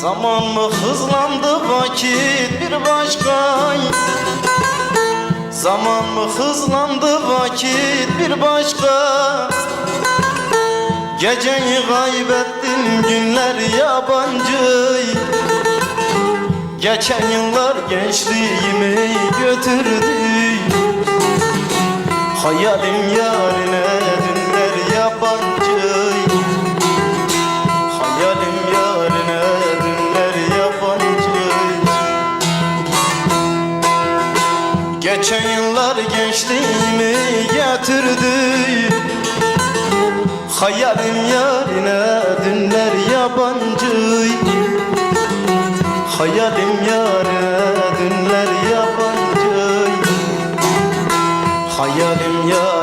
Zaman mı hızlandı vakit bir başka? Zaman mı hızlandı vakit bir başka? Geceyi kaybettim günler yabancı. Geçen yıllar gençliğimi götürdü. Hayalim yarine Geçen yıllar gençliğimi getirdi Hayalim yarine dünler yabancı. Hayalim yarine dünler yabancı. Hayalim yarine